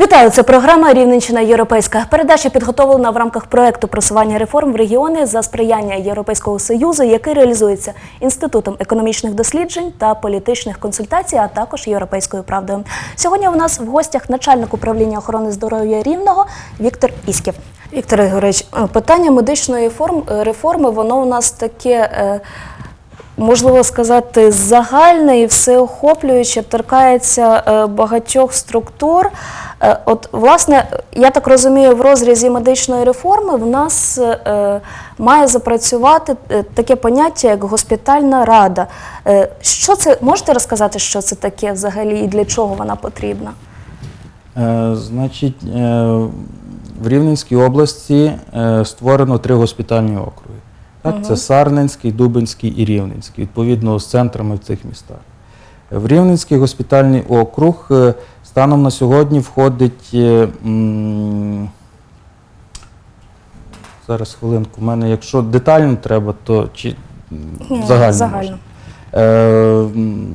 Вітаю! Це програма Рівненщина Європейська. Передача підготовлена в рамках проекту просування реформ в регіони за сприяння Європейського союзу, який реалізується інститутом економічних досліджень та політичних консультацій, а також європейською правдою. Сьогодні у нас в гостях начальник управління охорони здоров'я Рівного Віктор Ісків. Віктор Ігорович, е, питання медичної форм- е, реформи, воно у нас таке. Можливо сказати, загальне і всеохоплююче, торкається е, багатьох структур. Е, От, власне, я так розумію, в розрізі медичної реформи в нас е, має запрацювати таке поняття, як госпітальна рада. Що це можете розказати, що це таке взагалі і для чого вона потрібна? Значить, в Рівненській області створено три госпітальні округи. Так, Це Сарненський, Дубинський і Рівненський, відповідно з центрами в цих містах. В Рівненський госпітальний округ е, станом на сьогодні входить. е, Зараз хвилинку. У мене, якщо детально треба, то чи загально. загально. можна? Е,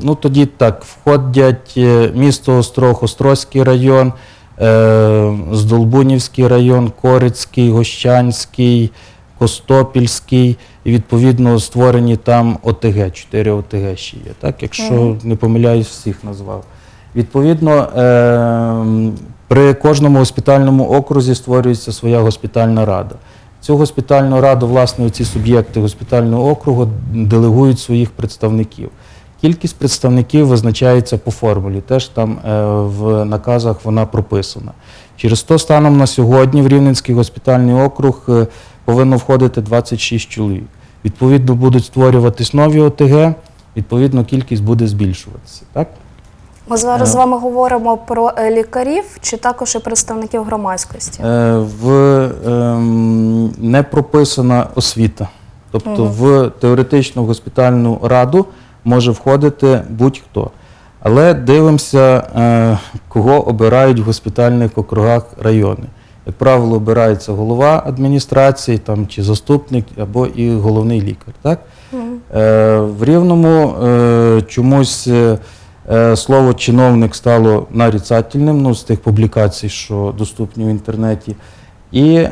ну тоді так, входять місто Острог, Острозький район, е, Здолбунівський район, Корицький, Гощанський, Костопільський, і відповідно створені там ОТГ, 4 ОТГ ще є, так, якщо не помиляюсь, всіх назвав. Відповідно, е, при кожному госпітальному окрузі створюється своя госпітальна рада. Цю госпітальну раду, власне, ці суб'єкти госпітального округу делегують своїх представників. Кількість представників визначається по формулі, теж там е, в наказах вона прописана. Через то станом на сьогодні в Рівненський госпітальний округ е, повинно входити 26 чоловік. Відповідно, будуть створюватись нові ОТГ, відповідно, кількість буде збільшуватися. Так? Ми зараз Е. з вами говоримо про е, лікарів чи також і представників громадськості. В ем, не прописана освіта. Тобто Мгм. в теоретичну госпітальну раду може входити будь-хто. Але дивимося, е, кого обирають в госпітальних округах райони. Як правило, обирається голова адміністрації там, чи заступник або і головний лікар. Так? Е, В Рівному е, чомусь слово чиновник стало нарицательним ну, з тих публікацій, що доступні в інтернеті. І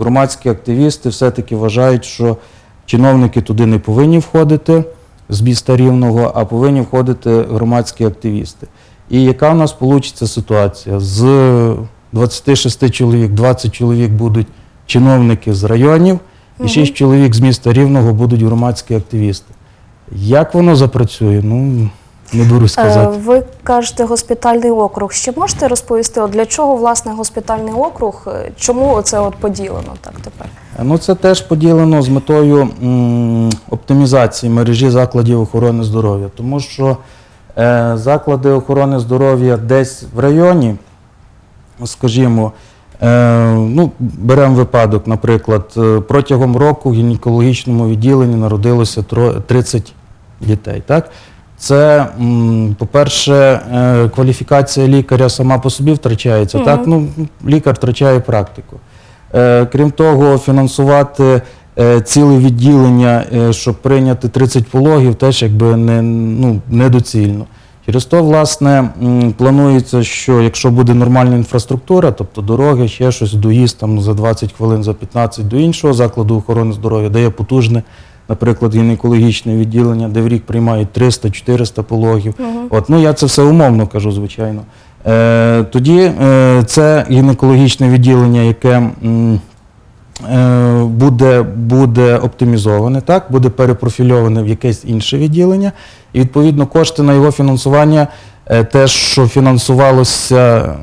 громадські активісти все-таки вважають, що чиновники туди не повинні входити з міста Рівного, а повинні входити громадські активісти. І яка в нас вийде ситуація? З 26 чоловік, 20 чоловік будуть чиновники з районів, і 6 чоловік з міста Рівного будуть громадські активісти. Як воно запрацює? Ну, не беру Е, сказати. Ви кажете госпітальний округ. Ще можете розповісти, от для чого власне госпітальний округ? Е, Чому це от поділено так тепер? Ну, це теж поділено з метою м, оптимізації мережі закладів охорони здоров'я, тому що е, заклади охорони здоров'я десь в районі, скажімо, е, ну, беремо випадок, наприклад, е, протягом року в гінекологічному відділенні народилося тро- 30 дітей. Так? Це, по-перше, е, кваліфікація лікаря сама по собі втрачається. Так? Ну, лікар втрачає практику. Е, Крім того, фінансувати е, ціле відділення, щоб прийняти 30 пологів, теж якби не, ну, недоцільно. Через то, власне, планується, що якщо буде нормальна інфраструктура, тобто дороги, ще щось, доїзд там за 20 хвилин, за 15 до іншого закладу охорони здоров'я, де є потужне, наприклад, гінекологічне відділення, де в рік приймають 300-400 пологів. От, ну, я це все умовно кажу, звичайно. Е, тоді е, це гінекологічне відділення, яке е, буде, буде оптимізоване, так, буде перепрофільоване в якесь інше відділення. І відповідно кошти на його фінансування, е, те, що фінансувалося,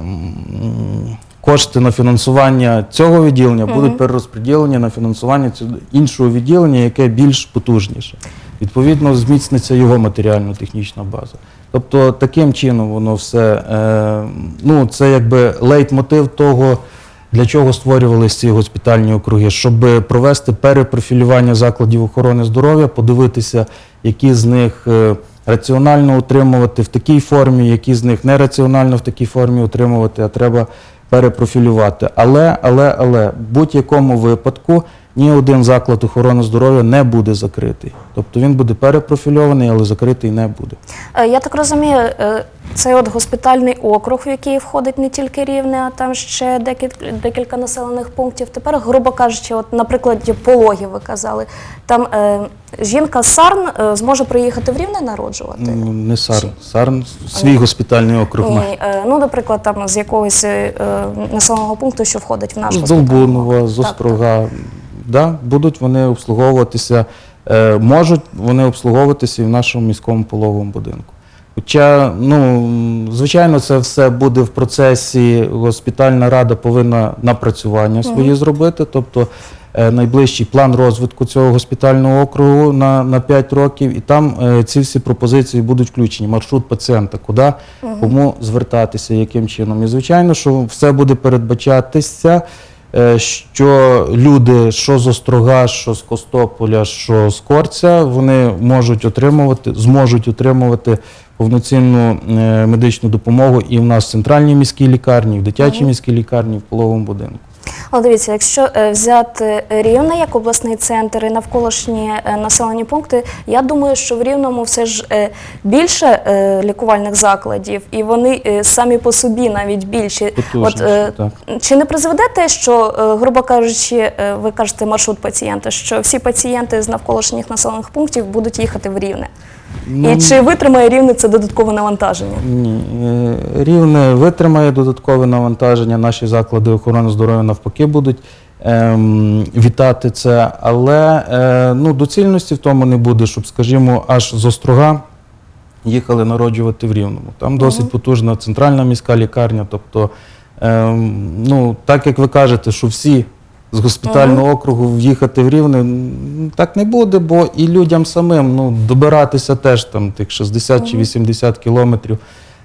кошти на фінансування цього відділення будуть перерозподілені на фінансування цього іншого відділення, яке більш потужніше. Відповідно, зміцниться його матеріально-технічна база. Тобто таким чином воно все, е, ну це якби лейтмотив того, для чого створювалися ці госпітальні округи, щоб провести перепрофілювання закладів охорони здоров'я, подивитися, які з них е, раціонально утримувати в такій формі, які з них нераціонально в такій формі утримувати, а треба перепрофілювати. Але, але, але в будь-якому випадку ні один заклад охорони здоров'я не буде закритий. Тобто він буде перепрофільований, але закритий не буде. Е, Я так розумію, е, цей от госпітальний округ, в який входить не тільки Рівне, а там ще декілька, декілька населених пунктів. Тепер, грубо кажучи, от, на прикладі пологів ви казали, там е, жінка з Сарн е, зможе приїхати в Рівне народжувати. Не Сарн. Сарн свій госпітальний округ має. Ні, е, ну, наприклад, там з якогось е, населеного пункту, що входить в наш З госпітальний Долбунова, округ. з Так, Острога. Да, будуть вони обслуговуватися, е, можуть вони обслуговуватися і в нашому міському пологовому будинку. Хоча, ну, звичайно, це все буде в процесі. Госпітальна рада повинна напрацювання свої зробити. Тобто е, найближчий план розвитку цього госпітального округу на, на 5 років, і там е, ці всі пропозиції будуть включені. Маршрут пацієнта, куди, кому звертатися, яким чином. І звичайно, що все буде передбачатися. Е, що люди, що з Острога, що з Костополя, що з Корця, вони можуть отримувати, зможуть отримувати повноцінну е, медичну допомогу і в нас в центральній міській лікарні, і в дитячій міській лікарні, і в половому будинку. Але дивіться, якщо е, взяти Рівне як обласний центр і навколишні е, населені пункти, я думаю, що в Рівному все ж е, більше лікувальних закладів, і вони самі по собі навіть більші. Так. Чи не призведе те, що, грубо кажучи, ви кажете маршрут пацієнта, що всі пацієнти з навколишніх населених пунктів будуть їхати в Рівне? Ну, І чи витримає Рівне це додаткове навантаження? Ні, е, рівне витримає додаткове навантаження. Наші заклади охорони здоров'я навпаки будуть ем, вітати це, але е, ну, доцільності в тому не буде, щоб, скажімо, аж з Острога їхали народжувати в Рівному. Там досить потужна центральна міська лікарня. Тобто, ем, ну, так як ви кажете, що всі з госпітального округу в'їхати в Рівне, так не буде, бо і людям самим ну, добиратися теж там тих 60 чи 80 кілометрів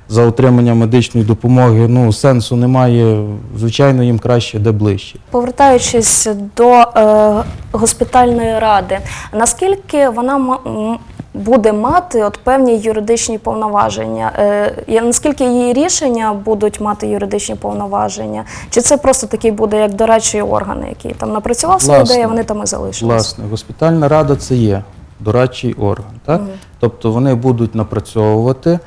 за отримання медичної допомоги, ну, сенсу немає. Звичайно, їм краще де ближче. Повертаючись до е, госпітальної ради, наскільки вона м, буде мати от певні юридичні повноваження? Е, наскільки її рішення будуть мати юридичні повноваження? Чи це просто такий буде як дорадчий орган, який там напрацював свою ідею, вони там і залишились? Власне, госпітальна рада це є дорадчий орган. Так? Тобто вони будуть напрацьовувати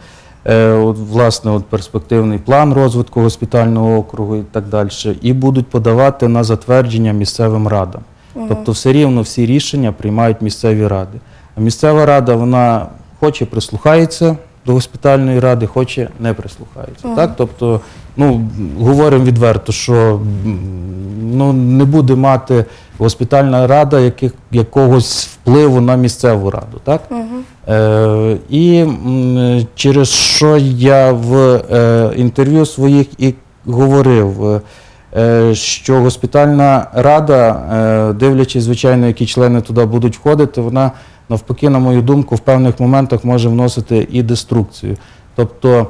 е, от, власне от перспективний план розвитку госпітального округу і так далі, і будуть подавати на затвердження місцевим радам. Тобто, все рівно всі рішення приймають місцеві ради. А місцева рада вона хоче прислухається до госпітальної ради, хоче не прислухається. Так? Тобто, ну, говоримо відверто, що ну, не буде мати госпітальна рада яких, якогось впливу на місцеву раду. Так? Е, і м, через що я в е, інтерв'ю своїх і говорив, е, що госпітальна рада, е, дивлячись, звичайно, які члени туди будуть входити, вона навпаки, на мою думку, в певних моментах може вносити і деструкцію. Тобто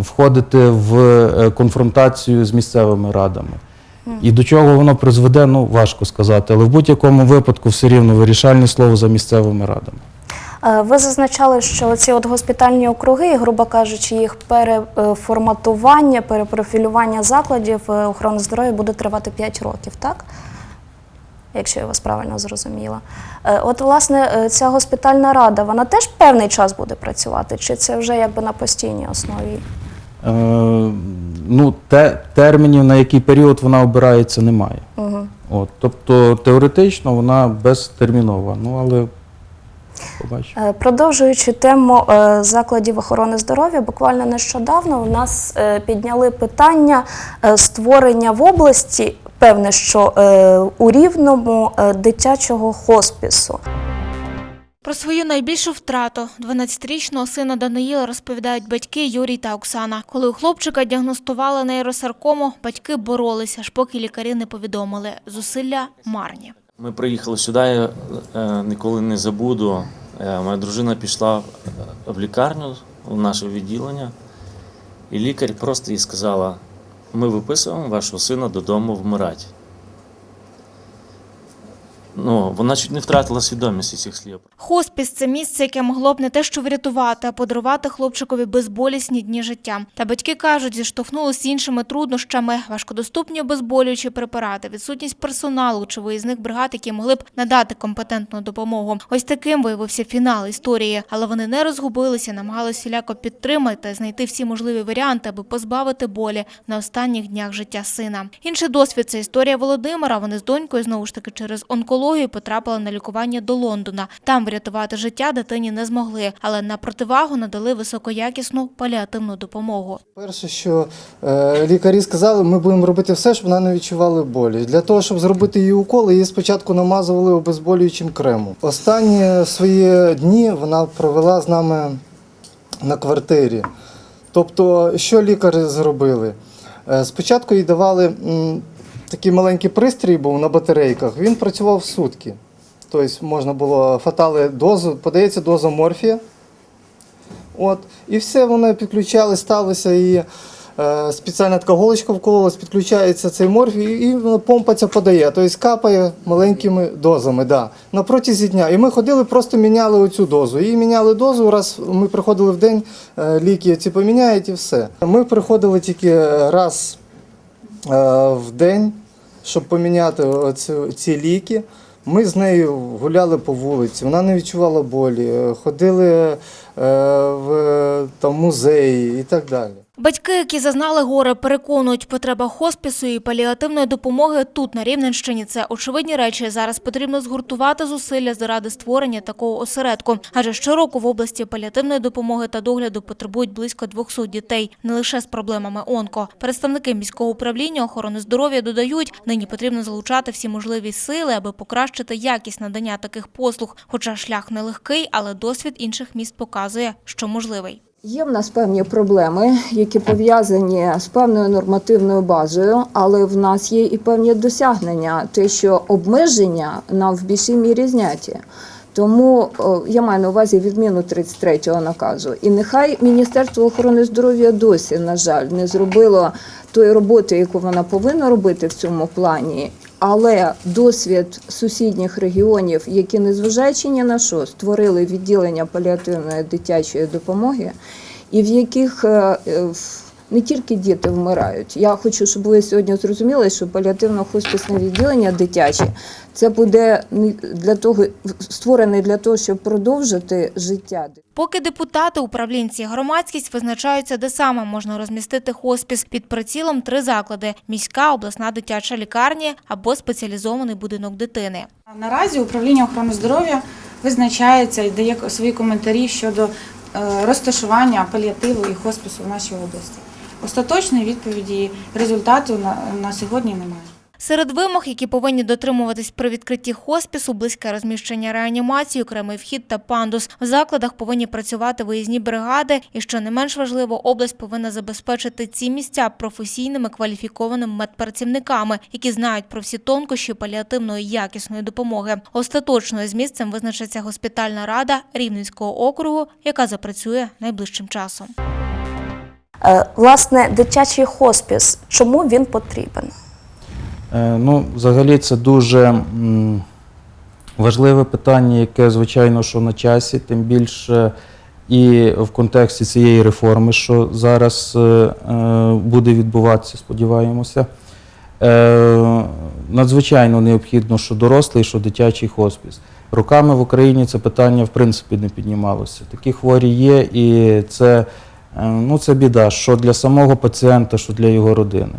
входити в е, конфронтацію з місцевими радами. І до чого воно призведе, ну важко сказати, але в будь-якому випадку все рівно вирішальне слово за місцевими радами. Е, Ви зазначали, що ці от госпітальні округи, грубо кажучи, їх переформатування, перепрофілювання закладів е, охорони здоров'я буде тривати 5 років, так? Якщо я вас правильно зрозуміла. Е, От, власне, ця госпітальна рада, вона теж певний час буде працювати, чи це вже якби на постійній основі? Е, ну, те, термінів, на який період вона обирається, немає. Угу. От, тобто теоретично вона безтермінова. Ну, але побачимо. Е, Продовжуючи тему е, закладів охорони здоров'я, буквально нещодавно у нас е, підняли питання створення в області, певне, що у Рівному дитячого хоспісу. Про свою найбільшу втрату 12-річного сина Даниїла розповідають батьки Юрій та Оксана. Коли у хлопчика діагностували нейросаркому, батьки боролися, аж поки лікарі не повідомили. Зусилля марні. Ми приїхали сюди, я е, ніколи не забуду. Е, Моя дружина пішла е, в лікарню, в наше відділення, і лікар просто їй сказала: ми виписуємо вашого сина додому вмирати. Ну, вона чуть не втратила свідомість цих слів. Хоспіс це місце, яке могло б не те, що врятувати, а подарувати хлопчикові безболісні дні життя. Та батьки кажуть, зіштовхнулися з іншими труднощами, важкодоступні обезболюючі препарати, відсутність персоналу чи виїзних бригад, які могли б надати компетентну допомогу. Ось таким виявився фінал історії. Але вони не розгубилися, намагалися всіляко підтримати знайти всі можливі варіанти, аби позбавити болі на останніх днях життя сина. Інший досвід це історія Володимира. Вони з донькою знову ж таки через онкологію потрапили на лікування до Лондона. Там врятувати життя дитині не змогли, але на противагу надали високоякісну паліативну допомогу. Перше, що е, лікарі сказали, ми будемо робити все, щоб вона не відчувала болі. Для того, щоб зробити її укол, її спочатку намазували обезболюючим кремом. Останні свої дні вона провела з нами на квартирі. Тобто, що лікарі зробили? Е, спочатку їй давали такий маленький пристрій, був на батарейках. Він працював сутки. Тобто можна було фатали дозу, подається доза морфія. От, і все, воно підключали, ставилося і е, спеціальна така голочка вкололась, підключається цей морфій, і воно помпа ця подає. Тобто капає маленькими дозами. Да, на протязі дня. І ми ходили, просто міняли оцю дозу. І міняли дозу, раз ми приходили в день, е, ліки ці поміняють і все. Ми приходили тільки раз е, в день, щоб поміняти оцю, ці ліки. Ми з нею гуляли по вулиці, вона не відчувала болі, ходили е, в там, музеї і так далі. Батьки, які зазнали горе, переконують, потреба хоспісу і паліативної допомоги тут, на Рівненщині, це очевидні речі. Зараз потрібно згуртувати зусилля заради створення такого осередку. Адже щороку в області паліативної допомоги та догляду потребують близько 200 дітей, не лише з проблемами онко. Представники міського управління охорони здоров'я додають, нині потрібно залучати всі можливі сили, аби покращити якість надання таких послуг. Хоча шлях нелегкий, але досвід інших міст показує, що можливий. Є в нас певні проблеми, які пов'язані з певною нормативною базою, але в нас є і певні досягнення, те, що обмеження нам в більшій мірі зняті. Тому я маю на увазі відміну 33-го наказу. І нехай Міністерство охорони здоров'я досі, на жаль, не зробило тої роботи, яку вона повинна робити в цьому плані. Але досвід сусідніх регіонів, які незважаючи ні на що створили відділення паліативної дитячої допомоги, і в яких е, е, в- не тільки діти вмирають. Я хочу, щоб ви сьогодні зрозуміли, що паліативно-хосписне відділення дитяче це буде не для того створене для того, щоб продовжити життя. Поки депутати, управлінці громадськість визначаються, де саме можна розмістити хоспіс під прицілом три заклади: міська, обласна дитяча лікарня або спеціалізований будинок дитини. Наразі управління охорони здоров'я визначається і дає свої коментарі щодо е, розташування паліативу і хоспису в нашій області. Остаточної відповіді результату на, на сьогодні немає. Серед вимог, які повинні дотримуватись при відкритті хоспісу, близьке розміщення реанімації, окремий вхід та пандус. В закладах повинні працювати виїзні бригади, і що не менш важливо, область повинна забезпечити ці місця професійними кваліфікованими медпрацівниками, які знають про всі тонкощі паліативної якісної допомоги. Остаточно з місцем визначиться госпітальна рада Рівненського округу, яка запрацює найближчим часом. Е, Власне, дитячий хоспіс, чому він потрібен? Е, Ну, взагалі, це дуже важливе питання, яке, звичайно, що на часі, тим більше і в контексті цієї реформи, що зараз е, буде відбуватися, сподіваємося. Надзвичайно необхідно, що дорослий, що дитячий хоспіс. Роками в Україні це питання в принципі не піднімалося. Такі хворі є, і це, ну, це біда, що для самого пацієнта, що для його родини.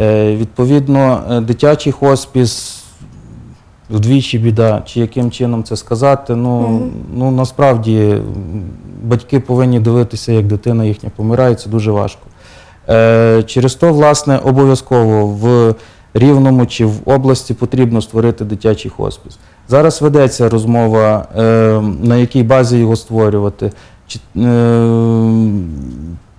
Е, Відповідно, е, дитячий хоспіс вдвічі біда, чи яким чином це сказати. Ну, ну насправді батьки повинні дивитися, як дитина їхня помирає, це дуже важко. Е, Через то, власне, обов'язково в Рівному чи в області потрібно створити дитячий хоспіс. Зараз ведеться розмова, е, на якій базі його створювати. Е,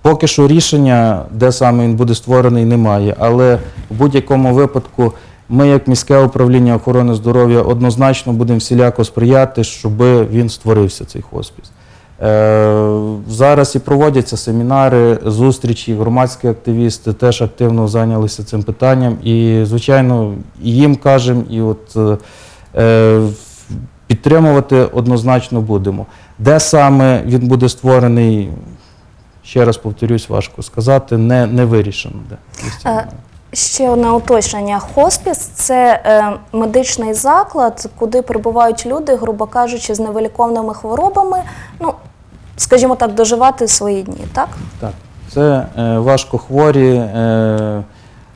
Поки що рішення, де саме він буде створений, немає. Але в будь-якому випадку ми, як міське управління охорони здоров'я, однозначно будемо всіляко сприяти, щоб він створився, цей хоспіс. Е, Зараз і проводяться семінари, зустрічі, громадські активісти теж активно зайнялися цим питанням. І, звичайно, і їм кажемо, і от е, Підтримувати однозначно будемо. Де саме він буде створений, ще раз повторюсь, важко сказати, не, не вирішено. Де. Е, Ще одне уточнення. Хоспіс це е, медичний заклад, куди прибувають люди, грубо кажучи, з невиліковними хворобами. Ну, скажімо так, доживати свої дні, так? Так, це е, важкохворі, е,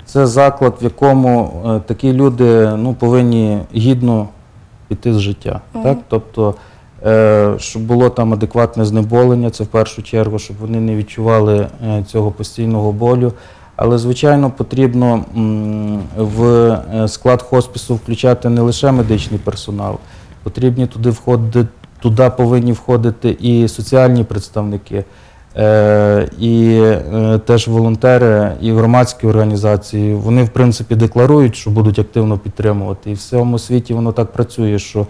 це заклад, в якому е, такі люди ну, повинні гідно піти з життя. Так? Тобто, е, щоб було там адекватне знеболення, це в першу чергу, щоб вони не відчували е, цього постійного болю. Але, звичайно, потрібно в е, склад хоспісу включати не лише медичний персонал, потрібні туди входити, туди повинні входити і соціальні представники, і е, теж волонтери, і громадські організації. Вони, в принципі, декларують, що будуть активно підтримувати. І в всьому світі воно так працює, що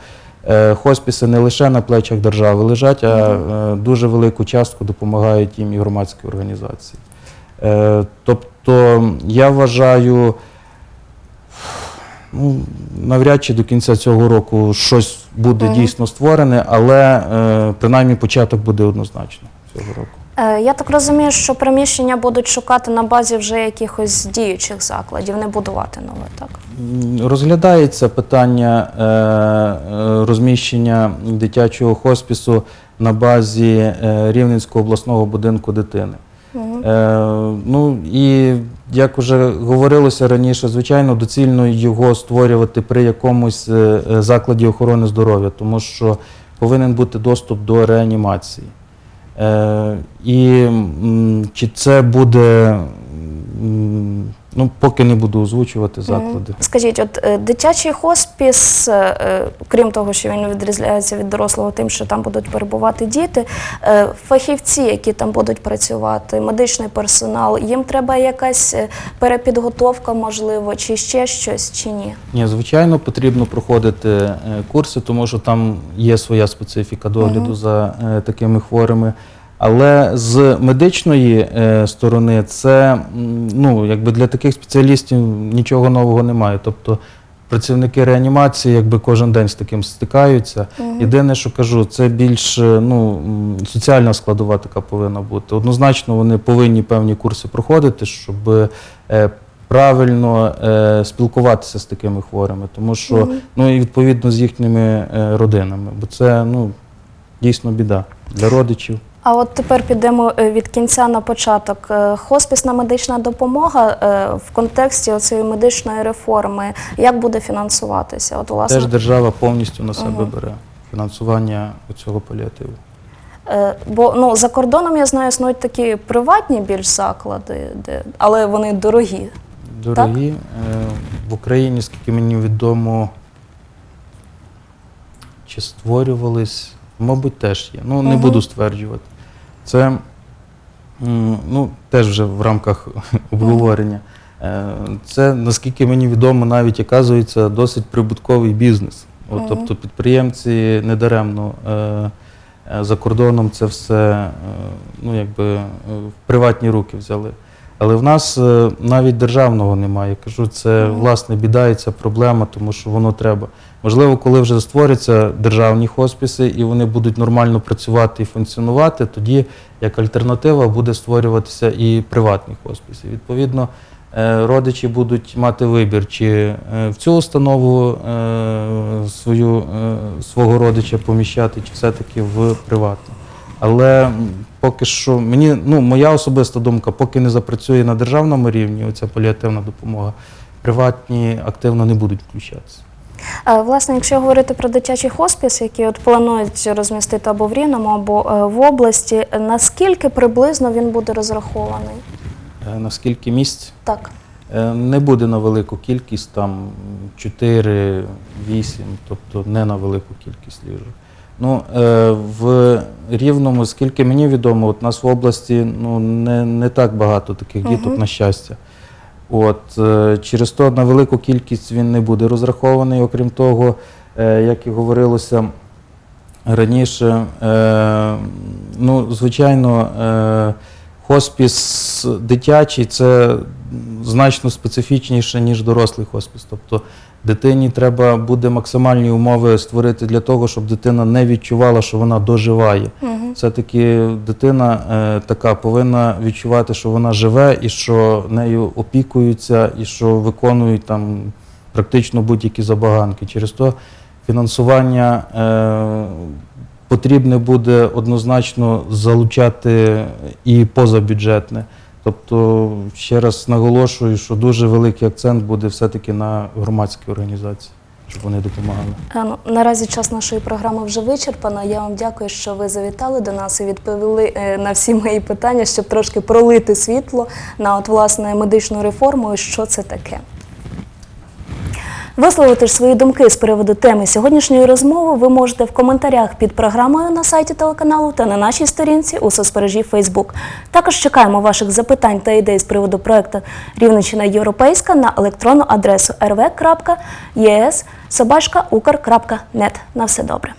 е, хоспіси не лише на плечах держави лежать, а е, дуже велику частку допомагають їм і громадські організації. Е, Тобто я вважаю, ну, навряд чи до кінця цього року щось буде дійсно створене, але е, принаймні початок буде однозначно цього року. Е, Я так розумію, що приміщення будуть шукати на базі вже якихось діючих закладів, не будувати нове, так? Розглядається питання е, е, розміщення дитячого хоспісу на базі Рівненського обласного будинку дитини. Ну і як вже говорилося раніше, звичайно, доцільно його створювати при якомусь закладі охорони здоров'я, тому що повинен бути доступ до реанімації. Е, і чи це буде, ну поки не буду озвучувати заклади. Скажіть, от е, дитячий хоспіс, е, е, крім того, що він відрізняється від дорослого тим, що там будуть перебувати діти, е, фахівці, які там будуть працювати, медичний персонал, їм треба якась е, перепідготовка, можливо, чи ще щось, чи ні? Ні, звичайно, потрібно проходити е, курси, тому що там є своя специфіка догляду за е, такими хворими. Але з медичної е, сторони це ну, якби для таких спеціалістів нічого нового немає. Тобто працівники реанімації якби кожен день з таким стикаються. Єдине, що кажу, це більш е, ну, соціальна складова така повинна бути. Однозначно вони повинні певні курси проходити, щоб е, правильно спілкуватися з такими хворими, тому що ну і відповідно з їхніми родинами, бо це ну дійсно біда для родичів. А от тепер підемо е, від кінця на початок. Е, Хоспісна медична допомога е, в контексті цієї медичної реформи як буде фінансуватися? От власне Теж держава повністю на себе Мгм. бере фінансування цього паліативу. Бо ну за кордоном я знаю, існують такі приватні більш заклади, де але вони дорогі. Дорогі. Е, В Україні, скільки мені відомо, чи створювались, мабуть, теж є. Ну, не Мгм. буду стверджувати. Це ну, теж вже в рамках обговорення. Е, Це, наскільки мені відомо, навіть оказується досить прибутковий бізнес. От, Тобто підприємці недаремно е, е, за кордоном це все ну, якби, в приватні руки взяли. Але в нас е, навіть державного немає. Кажу, це власне біда і це проблема, тому що воно треба. Можливо, коли вже створяться державні хосписи і вони будуть нормально працювати і функціонувати, тоді як альтернатива буде створюватися і приватні хосписи. Відповідно, е, родичі будуть мати вибір, чи е, в цю установу свою, свого родича поміщати, чи все-таки в приватну. Але поки що мені, ну, моя особиста думка, поки не запрацює на державному рівні оця паліативна допомога, приватні активно не будуть включатися. Власне, якщо говорити про дитячий хоспіс, який от планують розмістити або в Рівному, або е, в області, наскільки приблизно він буде розрахований? Е, Наскільки місць? Так. Е, Не буде на велику кількість, там 4, 8, тобто не на велику кількість ліжок. Ну, е, в Рівному, скільки мені відомо, от у нас в області ну, не, не так багато таких діток, на щастя. От, е, через то на велику кількість він не буде розрахований. Окрім того, е, як і говорилося раніше, ну, звичайно, хоспіс дитячий це значно специфічніше, ніж дорослий хоспіс. Тобто Дитині треба буде максимальні умови створити для того, щоб дитина не відчувала, що вона доживає. Все-таки дитина е, така повинна відчувати, що вона живе і що нею опікуються, і що виконують там практично будь-які забаганки. Через то фінансування е, потрібне буде однозначно залучати і позабюджетне. Тобто, ще раз наголошую, що дуже великий акцент буде все-таки на громадські організації, щоб вони допомагали. Ну, Наразі час нашої програми вже вичерпано. Я вам дякую, що ви завітали до нас і відповіли е, на всі мої питання, щоб трошки пролити світло на от власне медичну реформу і що це таке. Висловити ж свої думки з приводу теми сьогоднішньої розмови ви можете в коментарях під програмою на сайті телеканалу та на нашій сторінці у соцмережі Facebook. Також чекаємо ваших запитань та ідей з приводу проекту Рівненщина Європейська на електронну адресу rv.es.ukr.net. На все добре.